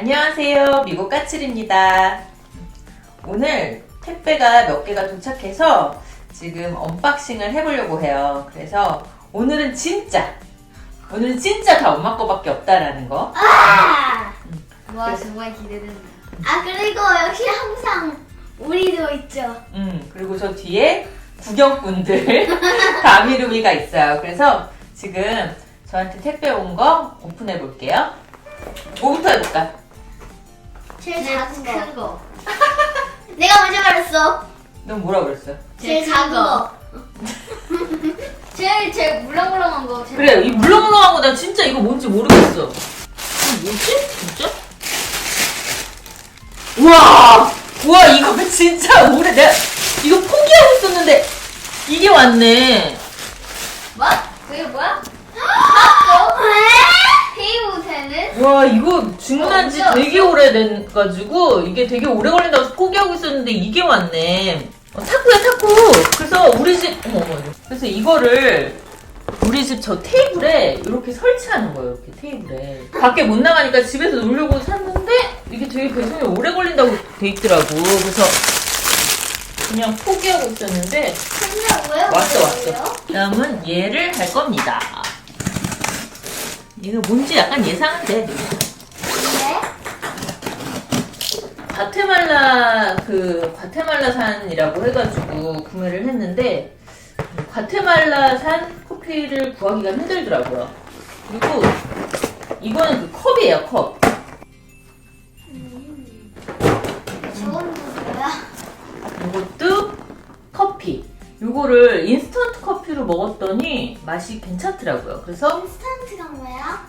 안녕하세요. 미국 까칠입니다. 오늘 택배가 몇 개가 도착해서 지금 언박싱을 해보려고 해요. 그래서 오늘은 진짜, 오늘은 진짜 다 엄마 거밖에 없다라는 거. 아! 와 정말 기대된다. 아 그리고 역시 항상 우리도 있죠. 음, 그리고 저 뒤에 구경꾼들, 가미루미가 있어요. 그래서 지금 저한테 택배 온 거 오픈해 볼게요. 뭐부터 해볼까? 제일 작은 거. 큰 거. 내가 먼저 말했어. 넌 뭐라 그랬어? 제일 작은 거. 제일 제일 물렁물렁한 거. 제일 그래, 이 물렁물렁한 거 나 진짜 이거 뭔지 모르겠어. 이거 뭐지? 진짜? 우와! 우와, 이거 진짜 오래, 내가 이거 포기하고 있었는데, 이게 왔네. 뭐? 그게 뭐야? 페이보테는 와, 이거 주문한 지 어, 되게 오래돼가지고, 이게 되게 오래 걸린다고 해서 포기하고 있었는데, 이게 왔네. 어, 타코야, 타코! 그래서 우리 집, 어머, 어머. 그래서 이거를, 우리 집 저 테이블에 이렇게 설치하는 거예요, 이렇게 테이블에. 밖에 못 나가니까 집에서 놀려고 샀는데, 이게 되게 배송이 오래 걸린다고 돼 있더라고. 그래서, 그냥 포기하고 있었는데, 왔어? 왔어. 다음은 얘를 할 겁니다. 이거 뭔지 약간 예상은 돼. 왜? 과테말라 그 과테말라산이라고 해가지고 구매를 했는데 과테말라산 커피를 구하기가 힘들더라고요. 그리고 이거는 그 컵이에요 컵. 저건 뭐야? 이것도 커피. 요거를 인스턴트 커피로 먹었더니 맛이 괜찮더라고요. 그래서?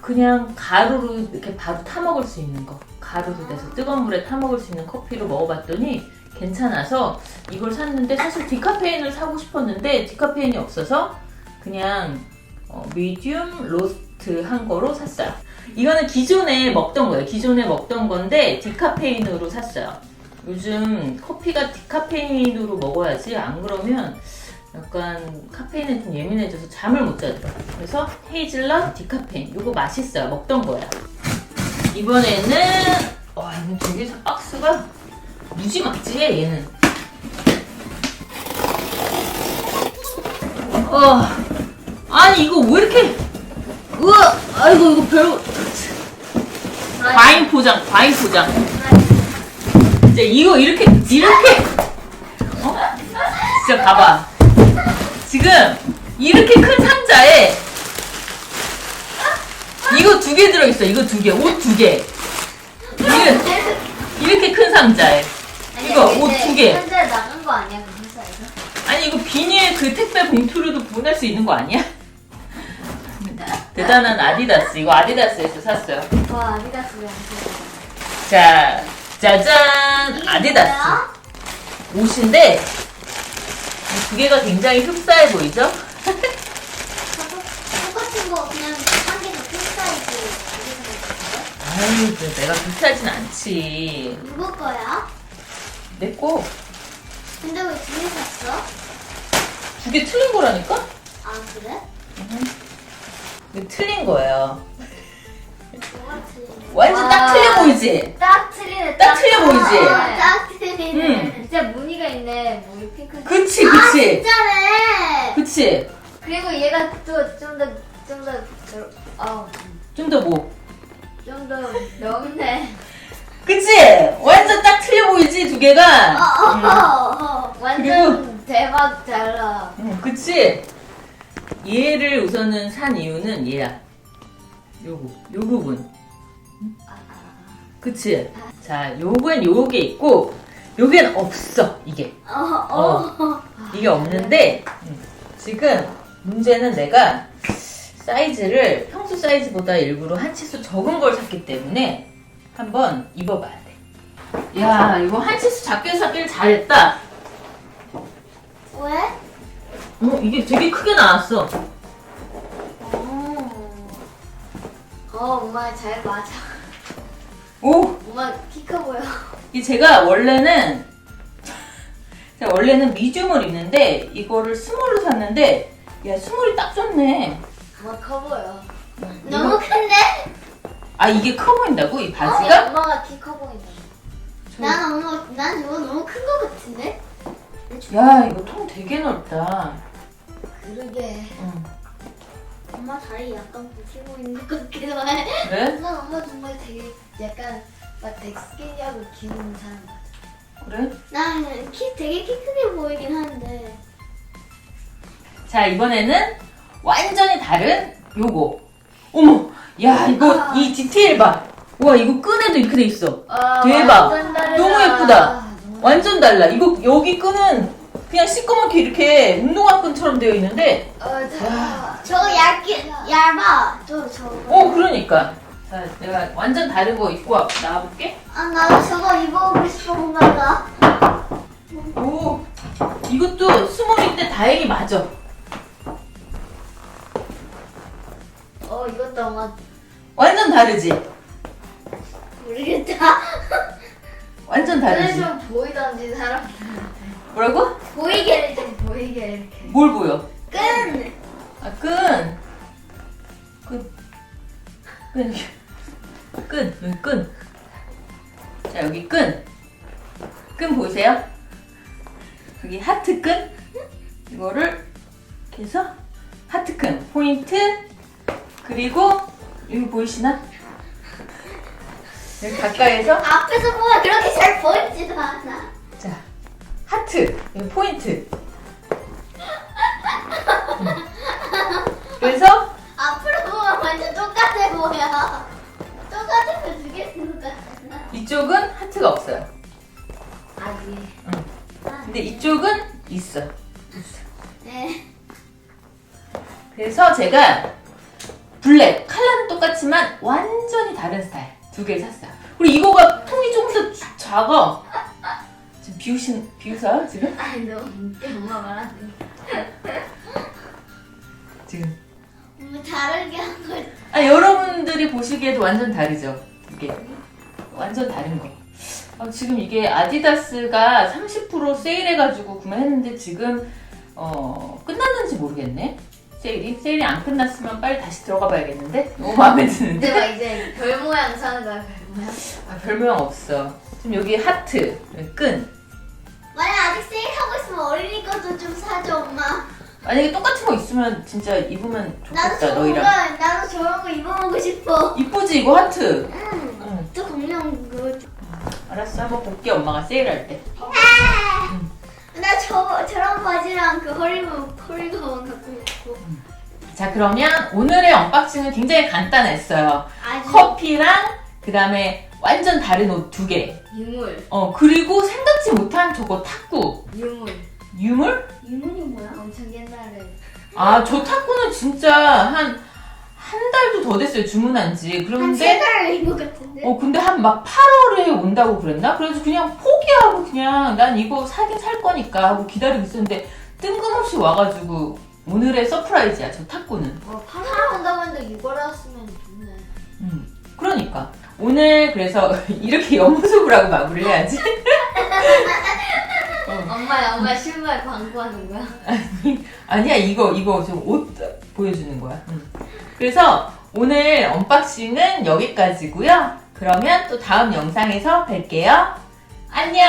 그냥 가루로 이렇게 바로 타 먹을 수 있는 거. 가루로 돼서 뜨거운 물에 타 먹을 수 있는 커피로 먹어봤더니 괜찮아서 이걸 샀는데 사실 디카페인을 사고 싶었는데 디카페인이 없어서 그냥 어, 미디움 로스트 한 거로 샀어요. 이거는 기존에 먹던 거예요. 기존에 먹던 건데 디카페인으로 샀어요. 요즘 커피가 디카페인으로 먹어야지 안 그러면 약간 카페인에 좀 예민해져서 잠을 못 자더라고요. 그래서 헤이즐넛 디카페인 이거 맛있어요. 먹던 거예요. 이번에는 와 이거 되게 박스가 무지막지해 얘는. 어 아니 이거 왜 이렇게 우와 아이고 이거 별로 과잉 포장 과잉 포장. 진짜 이거 이렇게 이렇게 어? 진짜 봐봐. 지금 이렇게 큰 상자에 이거 두 개 들어있어. 이거 두 개, 옷 두 개. 이게 이렇게 큰 상자에. 이거 옷 두 개. 현재 나간 거 아니야 그 회사에서? 아니 이거 비닐 그 택배 봉투로도 보낼 수 있는 거 아니야? 대단한 아디다스. 이거 아디다스에서 샀어요. 와 아디다스. 자, 짜잔! 아디다스. 옷인데 이 두 개가 굉장히 흡사해 보이죠? 저거- 똑같은 거 그냥 한개더큰 사이즈 이렇게 아유, 그 내가 비슷하진 않지. 누구 거야? 내 거. 근데 왜두개 샀어? 두 개 틀린 거라니까? 아 그래? 이거 틀린 거예요. 뭐가 틀리네? 완전 딱 아. 틀려 보이지? 딱 틀리네. 딱 틀려 보이지? 아, 딱 틀리네. 응. 진짜 무늬가 있네. 그치, 아 그치. 진짜네. 그치. 그리고 얘가 또 좀더좀더 어, 좀더 뭐. 좀더 넓네. 그치? 완전 딱 틀려 보이지, 두 개가? 어, 어, 어. 완전 대박 달라. 응, 그치? 얘를 우선은 산 이유는 얘야. 요거, 요 부분. 그치? 자, 요건 요게 있고, 요겐 없어, 이게. 어, 어. 이게 없는데, 음, 지금 문제는 내가 사이즈를 평소 사이즈보다 일부러 한 치수 적은 걸 샀기 때문에 한번 입어봐야 돼. 야, 이거 한 치수 작게 샀길 잘했다. 왜? 어, 이게 되게 크게 나왔어. 어, 어 엄마 잘 맞아. 오, 엄마 키 커 보여. 이 제가 원래는 제가 원래는 미디움을 입는데 이거를 스몰로 샀는데 야 스몰이 딱 좋네. 엄마 커 보여. 너무 큰데? 아 이게 커 보인다고 이 어, 바지가? 엄마가 키 커 보인다. 난 엄마, 난 이거 너무 큰 거 같은데? 야 이거 통 되게 넓다. 그러게. 응. 엄마 다리 약간 부시고 있는 것 같기도 해. 그래? 난 엄마 정말 되게 약간 막 스키니하고 귀여운 사람 같아. 그래? 나는 키 되게 키 크게 보이긴 하는데. 자 이번에는 완전히 다른 요거. 어머, 야 이거 아. 이 디테일 봐. 와 이거 끈에도 이렇게 돼 있어. 아, 대박. 완전 다르다. 너무 예쁘다. 아, 완전 달라. 이거 여기 끈은 그냥 시꺼멓게 이렇게 운동화 끈처럼 되어 있는데, 어, 자, 저거 얇게, 얇아. 저, 저거. 어 그러니까. 자 내가 완전 다른 거 입고 와- 나와볼게. 아, 나도 저거 입어보고 싶어, 뭔가. 오, 이것도 스몰인데 다행히 맞아. 어, 이것도 엄마 완전 다르지. 모르겠다. 완전 다르지. 좀 보이던지 사람 뭐라고? 보이게 좀 보이게 이렇게. 뭘 보여? 끈! 아, 끈. 끈. 끈. 끈. 여기 끈. 자, 여기 끈. 끈 보이세요? 여기 하트 끈. 이거를 이렇게 해서 하트 끈. 포인트. 그리고 여기 보이시나? 여기 가까이에서 앞에서 보면 그렇게 잘 보이지도 않아. 자, 하트. 여기 포인트. 그래서 제가 블랙 컬러는 똑같지만 완전히 다른 스타일 두개 샀어요. 그리고 이거가 통이 조금 더 주- 작아. 지금 비우신 비우세요 지금? 아니 너무 웃겨 엄마 말하는 게. 지금. 뭐 다르게 한 걸. 아 여러분들이 보시기에도 완전 다르죠. 이게 완전 다른 거. 아, 지금 이게 아디다스가 30% 세일해가지고 구매했는데 지금 어 끝났는지 모르겠네. 세일이 세일이 안 끝났으면 빨리 다시 들어가 봐야겠는데 너무 마음에 드는데. 근데 막 이제 별 모양 사는 거야 별 모양. 아, 별 모양 없어. 지금 여기 하트, 여기 끈. 만약 아직 세일 하고 있으면 어린이 것도 좀 사줘, 엄마. 만약에 똑같은 거 있으면 진짜 입으면 나도 좋겠다, 저런 거, 너희랑. 나도 저런 거 입어보고 싶어. 이쁘지, 이거 하트? 응. 응. 또 공룡 그거. 알았어, 한번 볼게, 엄마가 세일할 때. 나 저, 저런 바지랑 그 허리복, 허리가방 갖고. 자, 그러면 오늘의 언박싱은 굉장히 간단했어요. 아주. 커피랑, 그 다음에 완전 다른 옷 두 개. 유물. 어, 그리고 생각지 못한 저거 탁구. 유물. 유물? 유문이 뭐야? 엄청 옛날에. 아, 저 탁구는 진짜 한, 한 달도 더 됐어요, 주문한 지. 한 그런데. 세 달인 것 같은데? 어 근데 한 막 8월에 온다고 그랬나? 그래서 그냥 포기하고 그냥 난 이거 사긴 살 거니까 하고 기다리고 있었는데 뜬금없이 와가지고 오늘의 서프라이즈야 저 탁구는. 어 8월 온다고 했는데 6월에 왔으면 좋네. 음 그러니까. 오늘 그래서 이렇게 옆모습을 하고 마무리를 해야지. 엄마 엄마 신발 광고하는 거야? 아니야 이거 이거 좀옷 보여주는 거야. 음. 그래서 오늘 언박싱은 여기까지고요. 그러면 또 다음 영상에서 뵐게요. 안녕